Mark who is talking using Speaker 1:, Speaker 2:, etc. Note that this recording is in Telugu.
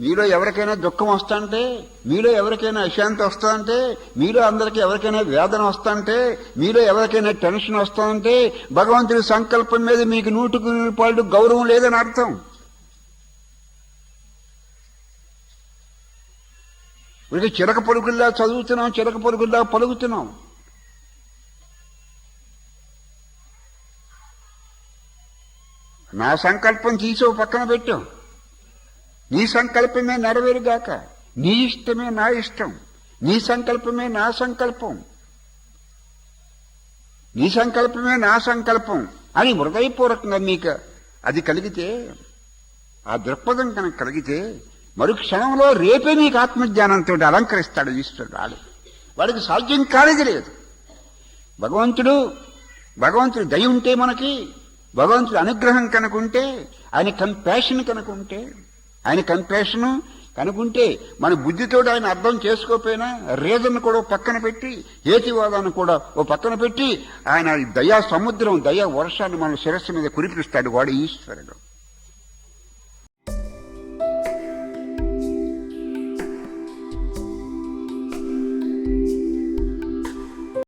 Speaker 1: మీలో ఎవరికైనా దుఃఖం వస్తుంటే మీలో ఎవరికైనా అశాంతి వస్తుందంటే మీలో అందరికీ ఎవరికైనా వేదన వస్తుంటే మీలో ఎవరికైనా టెన్షన్ వస్తుందంటే భగవంతుడి సంకల్పం మీద మీకు నూటికి నూరు గౌరవం లేదని అర్థం. ఇక చిలక పలుకుల్లా చదువుతున్నాం చిలక పలుకుల్లా పలుకుతున్నాం. నా సంకల్పం తీసి పక్కన పెట్టాం. నీ సంకల్పమే నెరవేరుగాక. నీ ఇష్టమే నా ఇష్టం. నీ సంకల్పమే నా సంకల్పం. నీ సంకల్పమే నా సంకల్పం అని హృదయపూర్వకంగా మీకు అది కలిగితే ఆ దృక్పథం కనుక కలిగితే మరు క్షణంలో రేపే నీకు ఆత్మజ్ఞానంతో అలంకరిస్తాడు ఈశ్వరుడు వాడు వాడికి సాధ్యం కానిది లేదు. భగవంతుడు భగవంతుడు దయ ఉంటే మనకి భగవంతుడు అనుగ్రహం కనుకుంటే ఆయన కంపాషన్ కనుకుంటే ఆయన కంపాషన్ కనుకుంటే మన బుద్ధితో ఆయన అర్థం చేసుకోకపోయినా రీజన్ కూడా ఓ పక్కన పెట్టి హేతివాదాన్ని కూడా ఓ పక్కన పెట్టి ఆయన దయా సముద్రం దయా వర్షాన్ని మన శిరస్సు మీద కురిపిస్తాడు వాడు ఈశ్వరుడు.